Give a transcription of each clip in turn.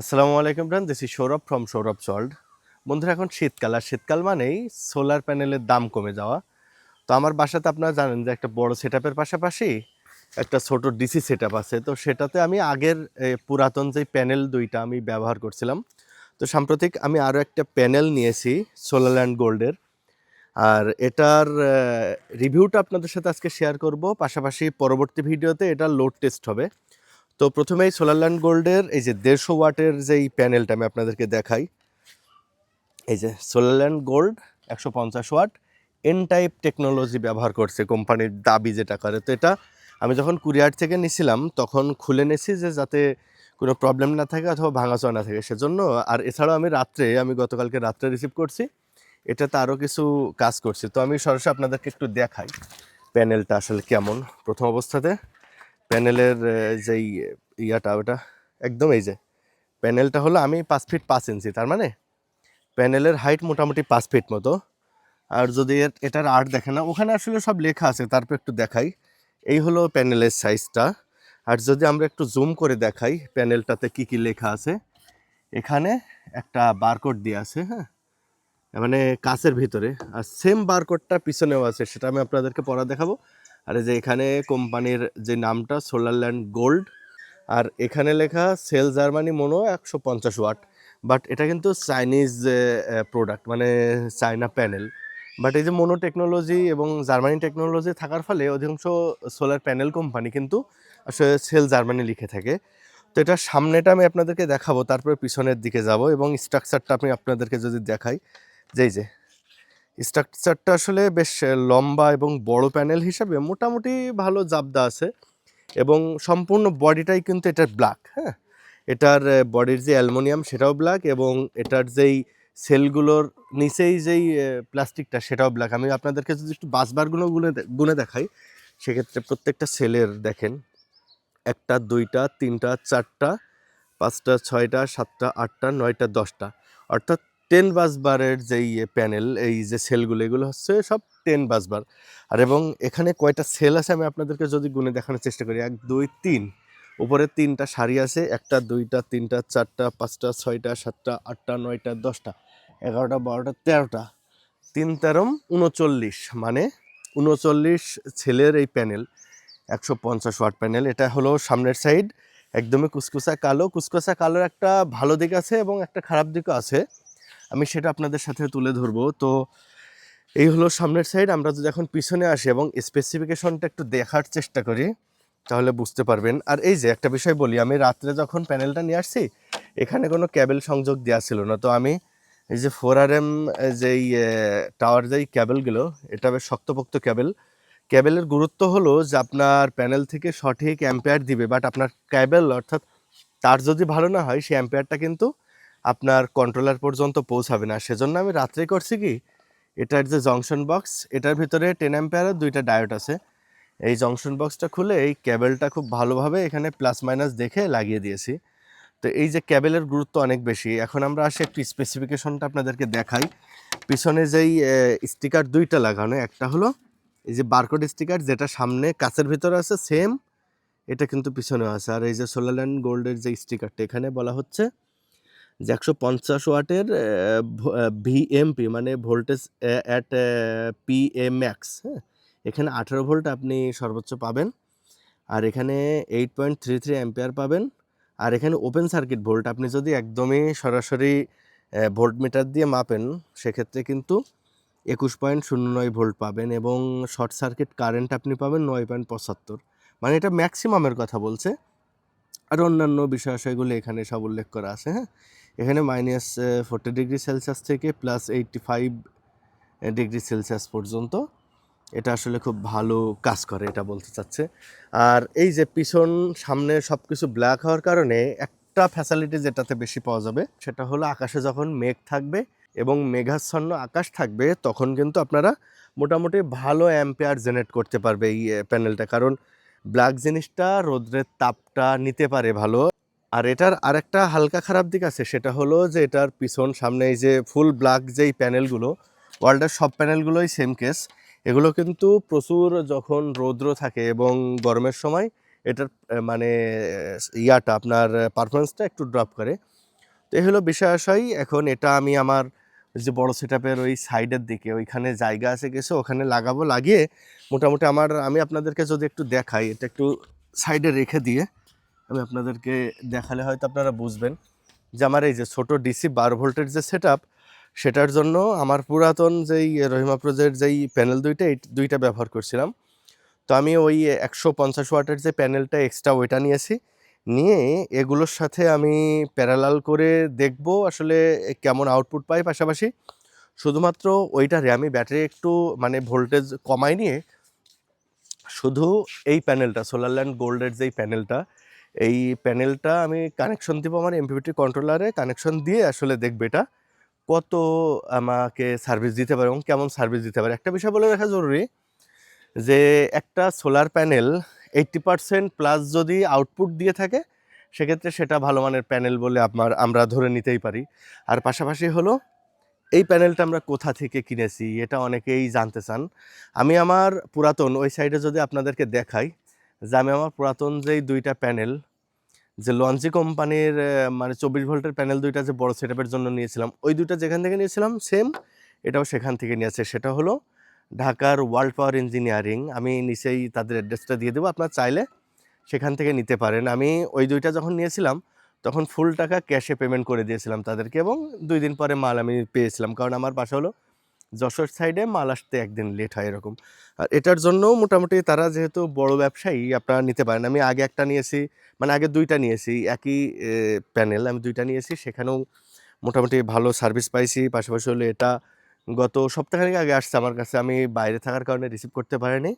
আসসালামু আলাইকুম bran this is Sourav from Sourav salt বন্ধুরা, এখন শীতকাল, আর শীতকাল মানেই সোলার প্যানেলের দাম কমে যাওয়া। তো আমার বাসাতে আপনারা জানেন যে একটা বড় সেট পাশাপাশি একটা ছোট ডিসি সেট আছে। তো সেটাতে আমি আগের পুরাতন যে প্যানেল দুইটা আমি ব্যবহার করছিলাম। তো সাম্প্রতিক আমি আরও একটা প্যানেল নিয়েছি সোলার অ্যান্ড গোল্ডের আর এটার রিভিউটা আপনাদের সাথে আজকে শেয়ার করব। পাশাপাশি পরবর্তী ভিডিওতে এটা লোড টেস্ট হবে। তো প্রথমেই সোলারল্যান্ড গোল্ডের এই যে দেড়শো ওয়াটের যেই প্যানেলটা আমি আপনাদেরকে দেখাই, এই যে সোলারল্যান্ড গোল্ড একশো পঞ্চাশ ওয়াট এন টাইপ টেকনোলজি ব্যবহার করছে কোম্পানির দাবি যেটা করে। তো এটা আমি যখন কুরিয়ার থেকে নিছিলাম, তখন খুলে নিয়েছি যে যাতে কোনো প্রবলেম না থাকে অথবা ভাঙাচোয়া না থাকে, সেজন্য আর এছাড়াও আমি রাত্রে, আমি গতকালকে রাত্রে রিসিভ করছি, এটাতে আরও কিছু কাজ করছি। তো আমি সরাসরি আপনাদেরকে একটু দেখাই প্যানেলটা আসলে কেমন প্রথম অবস্থাতে। প্যানেলের যেই ইয়াটা, ওটা, একদম এই যে, প্যানেলটা হলো আমি পাঁচ ফিট পাঁচ ইঞ্চি, তার মানে প্যানেলের হাইট মোটামুটি পাঁচ ফিট মতো। আর যদি এটার আর্ট দেখে না ওখানে আসলে সব লেখা আছে, তারপর একটু দেখাই। এই হলো প্যানেলের সাইজটা। আর যদি আমরা একটু জুম করে দেখাই, প্যানেলটাতে কি কি লেখা আছে, এখানে একটা বারকোড দিয়ে আছে হ্যাঁ? মানে কাচের ভিতরে। আর সেম বারকোডটা পিছনেও আছে, সেটা আমি আপনাদেরকে পড়া দেখাবো। আর যে এখানে কোম্পানির যে নামটা সোলারল্যান্ড গোল্ড আর এখানে লেখা সেল জার্মানি মোনো একশো পঞ্চাশ ওয়াট। বাট এটা কিন্তু চাইনিজ প্রোডাক্ট মানে চায়না প্যানেল বাট এই যে মোনো টেকনোলজি এবং জার্মানি টেকনোলজি থাকার ফলে অধিকাংশ সোলার প্যানেল কোম্পানি কিন্তু আসলে সেল জার্মানি লিখে থাকে। তো এটা সামনেটা আমি আপনাদেরকে দেখাবো, তারপরে পিছনের দিকে যাব এবং স্ট্রাকচারটা আমি আপনাদেরকে যদি দেখাই। যেই যে স্ট্রাকচারটা আসলে বেশ লম্বা এবং বড় প্যানেল হিসাবে মোটামুটি ভালো জাবদা আছে এবং সম্পূর্ণ বডিটাই কিন্তু এটার ব্ল্যাক হ্যাঁ? এটার বডির যে অ্যালুমিনিয়াম সেটাও ব্ল্যাক এবং এটার যেই সেলগুলোর নিচেই যেই প্লাস্টিকটা সেটাও ব্ল্যাক। আমি আপনাদেরকে যদি একটু বাসবারগুলো গুনে গুনে দেখাই, সেক্ষেত্রে প্রত্যেকটা সেলের দেখেন, একটা, দুইটা, তিনটা, চারটা, পাঁচটা, ছয়টা, সাতটা, আটটা, নয়টা, দশটা। অর্থাৎ টেন বাসবারের যেই প্যানেল, এই যে সেলগুলো, এগুলো হচ্ছে সব টেন বাসবার আর এবং এখানে কয়টা সেল আছে আমি আপনাদেরকে যদি গুনে দেখানোর চেষ্টা করি, এক, দুই, তিন। উপরে তিনটা শাড়ি আছে, একটা, দুইটা, তিনটা, চারটা, পাঁচটা, ছয়টা, সাতটা, আটটা, নয়টা, দশটা, এগারোটা, বারোটা, তেরোটা। তিন তেরোম, উনচল্লিশ মানে উনচল্লিশ ছেলের এই প্যানেল, একশো পঞ্চাশ ওয়াট প্যানেল। এটা হলো সামনের সাইড, একদমই কুসকুসা কালো। কুসকুসা কালোর একটা ভালো দিক আছে এবং একটা খারাপ দিকও আছে। আমি সেটা আপনাদের সাথে তুলে ধরবো। তো এই হলো সামনের সাইড আমরা যদি এখন পিছনে আসি এবং স্পেসিফিকেশনটা একটু দেখার চেষ্টা করি, তাহলে বুঝতে পারবেন। আর এই যে একটা বিষয় বলি, আমি রাত্রে যখন প্যানেলটা নিয়ে আসছি, এখানে কোনো ক্যাবেল সংযোগ দেওয়া ছিল না। তো আমি এই যে ফোর আর এম যেই টাওয়ার যেই ক্যাবেলগুলো এটা বেশ শক্তপোক্ত ক্যাবেল ক্যাবেলের গুরুত্ব হলো যে আপনার প্যানেল থেকে সঠিক অ্যাম্পেয়ার দিবে বাট আপনার ক্যাবেল অর্থাৎ তার যদি ভালো না হয়, সেই অ্যাম্পেয়ারটা কিন্তু আপনার কন্ট্রোলার পর্যন্ত পৌঁছাবে না। সেজন্য আমি রাত্রে করছি কি, এটার যে জংশন বক্স এটার ভিতরে টেন অ্যাম্পেয়ারের দুইটা ডায়োড আছে। এই জংশন বক্সটা খুলে এই ক্যাবেলটা খুব ভালোভাবে এখানে প্লাস মাইনাস দেখে লাগিয়ে দিয়েছি। তো এই যে ক্যাবেলের গুরুত্ব অনেক বেশি। এখন আমরা আসি একটু স্পেসিফিকেশনটা আপনাদেরকে দেখাই। পিছনে যেই স্টিকার দুইটা লাগানো, একটা হলো এই যে বারকোড স্টিকার যেটা সামনে কাচের ভিতরে আছে সেম এটা কিন্তু পিছনে আছে। আর এই যে সোলারল্যান্ড গোল্ডের যে স্টিকারটা এখানে বলা হচ্ছে যে একশো পঞ্চাশ ওয়াটের ভিএমপি মানে voltage at P M max হ্যাঁ? এখানে আঠারো ভোল্ট আপনি সর্বোচ্চ পাবেন। আর এখানে eight point three three ampere পাবেন। আর এখানে ওপেন সার্কিট ভোল্ট আপনি যদি একদমই সরাসরি ভোল্ট মিটার দিয়ে মাপেন, সেক্ষেত্রে কিন্তু একুশ পয়েন্ট শূন্য নয় ভোল্ট পাবেন এবং শর্ট সার্কিট কারেন্ট আপনি পাবেন নয় পয়েন্ট পঁচাত্তর। মানে এটা ম্যাক্সিমামের কথা বলছে। আর অন্যান্য বিষয় আশয়গুলো এখানে সব উল্লেখ করা আছে হ্যাঁ? এখানে মাইনাস ফোর্টি ডিগ্রি সেলসিয়াস থেকে plus eighty five degree Celsius পর্যন্ত। এটা আসলে খুব ভালো কাজ করে, এটা বলতে চাচ্ছে। আর এই যে পিছন সামনে সব কিছু ব্ল্যাক হওয়ার কারণে একটা ফ্যাসিলিটি যেটাতে বেশি পাওয়া যাবে, সেটা হলো আকাশে যখন মেঘ থাকবে এবং মেঘাচ্ছন্ন আকাশ থাকবে, তখন কিন্তু আপনারা মোটামুটি ভালো অ্যাম্পেয়ার জেনারেট করতে পারবে এই প্যানেলটা কারণ ব্ল্যাক জিনিসটা রোদ্রের তাপটা নিতে পারে ভালো। আর এটার আরেকটা হালকা খারাপ দিক আছে, সেটা হলো যে এটার পিছন সামনে এই যে ফুল ব্ল্যাক যেই প্যানেলগুলো ওয়ার্ল্ডের সব প্যানেলগুলোই সেম কেস এগুলো কিন্তু প্রচুর যখন রৌদ্র থাকে এবং গরমের সময় এটার মানে ইয়াটা আপনার পারফরমেন্সটা একটু ড্রপ করে। তো এই হলো বিষয় এখন এটা আমি আমার যে বড় সেটআপের ওই সাইডের দিকে, ওইখানে জায়গা আছে কিছু, ওখানে লাগাবো, লাগিয়ে মোটামুটি আমার, আমি আপনাদেরকে যদি একটু দেখাই, এটা একটু সাইডে রেখে দিয়ে। আমি আপনাদেরকে দেখালে হয়তো আপনারা বুঝবেন যে আমার এই যে ছোট ডিসি বারো ভোল্টের যে সেট সেটার জন্য আমার পুরাতন যেই রহিমা প্রোজের যেই প্যানেল দুইটা, এই দুইটা ব্যবহার করছিলাম। তো আমি ওই একশো পঞ্চাশ ওয়াটের যে প্যানেলটা এক্সট্রা ওইটা নিয়েছি। নিয়ে এগুলোর সাথে আমি প্যারালাল করে দেখব আসলে কেমন আউটপুট পাই পাশাপাশি। শুধুমাত্র ওইটারে আমি ব্যাটারি একটু মানে ভোল্টেজ কমাই নিয়ে শুধু এই প্যানেলটা সোলার ল্যান্ড গোল্ডের যেই প্যানেলটা এই প্যানেলটা আমি কানেকশন দিব আমার এমপিপিটি কন্ট্রোলারে কানেকশন দিয়ে আসলে দেখবে এটা কত আমাকে সার্ভিস দিতে পারে এবং কেমন সার্ভিস দিতে পারে। একটা বিষয় বলে রাখা জরুরি যে একটা solar panel eighty percent plus যদি আউটপুট দিয়ে থাকে, সেক্ষেত্রে সেটা ভালো মানের প্যানেল বলে আপনার আমরা ধরে নিতেই পারি। আর পাশাপাশি হলো, এই প্যানেলটা আমরা কোথা থেকে কিনেছি, এটা অনেকেই জানতে চান। আমি আমার পুরাতন, ওই সাইডে যদি আপনাদেরকে দেখাই যে আমি আমার পুরাতন যেই দুইটা প্যানেল, যে লঞ্চি কোম্পানির মানে চব্বিশ ভোল্টের প্যানেল দুইটা যে বড় সেটআপের জন্য নিয়েছিলাম, ওই দুইটা যেখান থেকে নিয়েছিলাম সেম, এটাও সেখান থেকে নিয়েছে সেটা হলো ঢাকার ওয়ার্ল্ড পাওয়ার ইঞ্জিনিয়ারিং। আমি নিচেই তাদের অ্যাড্রেসটা দিয়ে দেবো, আপনার চাইলে সেখান থেকে নিতে পারেন। আমি ওই দুইটা যখন নিয়েছিলাম, তখন ফুল টাকা ক্যাশে পেমেন্ট করে দিয়েছিলাম তাদেরকে এবং দুই দিন পরে মাল আমি পেয়েছিলাম। কারণ আমার বাসা হলো যশোর সাইডে মাল আসতে একদিন লেট হয় এরকম। আর এটার জন্য মোটামুটি তারা যেহেতু বড় ব্যবসায়ী, আপনারা নিতে পারেন। আমি আগে একটা নিয়েছি মানে আগে দুইটা নিয়েছি, একই প্যানেল আমি দুইটা নিয়েছি। সেখানেও মোটামুটি ভালো সার্ভিস পাইছি। পাশাপাশি হলো এটা গত সপ্তাহখানেক আগে আসছে আমার কাছে। আমি বাইরে থাকার কারণে রিসিভ করতে পারিনি।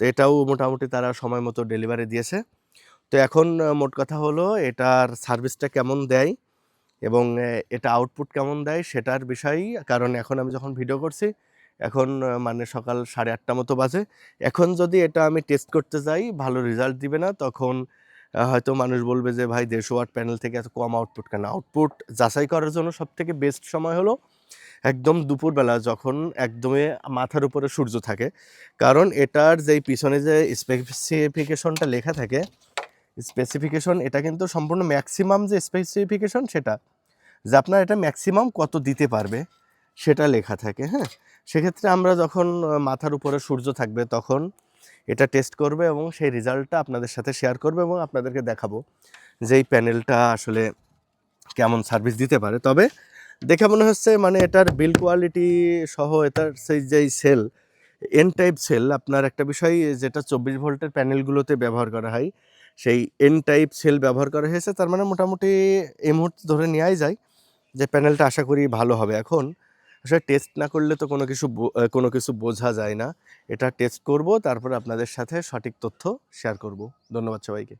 তো এটাও মোটামুটি তারা সময় মতো ডেলিভারি দিয়েছে। তো এখন মোট কথা হলো এটার সার্ভিসটা কেমন দেয়? এবং এটা আউটপুট কেমন দেয় সেটার বিষয়ই, কারণ এখন আমি যখন ভিডিও করছি, এখন মানে সকাল সাড়ে আটটা মতো বাজে। এখন যদি এটা আমি টেস্ট করতে যাই, ভালো রেজাল্ট দিবে না, তখন হয়তো মানুষ বলবে যে, ভাই, দেড়শো ওয়াট প্যানেল থেকে এত কম আউটপুট কেন? আউটপুট যাচাই করার জন্য সব থেকে বেস্ট সময় হলো, একদম দুপুরবেলা, যখন একদমই মাথার উপরে সূর্য থাকে। কারণ এটার যেই পিছনে যে স্পেসিফিকেশনটা লেখা থাকে স্পেসিফিকেশন এটা কিন্তু সম্পূর্ণ ম্যাক্সিমাম যে স্পেসিফিকেশন সেটা, যে আপনার এটা ম্যাক্সিমাম কত দিতে পারবে, সেটা লেখা থাকে হ্যাঁ? সেক্ষেত্রে আমরা যখন মাথার উপরে সূর্য থাকবে তখন এটা টেস্ট করবে এবং সেই রেজাল্টটা আপনাদের সাথে শেয়ার করবে এবং আপনাদেরকে দেখাবো যে এই প্যানেলটা আসলে কেমন সার্ভিস দিতে পারে। তবে দেখে মনে হচ্ছে মানে এটার বিল কোয়ালিটি সহ এটার সেই যেই সেল এন টাইপ সেল আপনার একটা বিষয় যেটা চব্বিশ ভোল্টের প্যানেলগুলোতে ব্যবহার করা হয় সেই এন টাইপ সেল ব্যবহার করা হয়েছে। তার মানে মোটামুটি এই মুহূর্তে ধরে নেওয়াই যায় যে প্যানেলটা আশা করি ভালো হবে। এখন আসলে টেস্ট না করলে তো কোনো কিছু কোনো কিছু বোঝা যায় না। এটা টেস্ট করব, তারপর আপনাদের সাথে সঠিক তথ্য শেয়ার করব। ধন্যবাদ সবাইকে।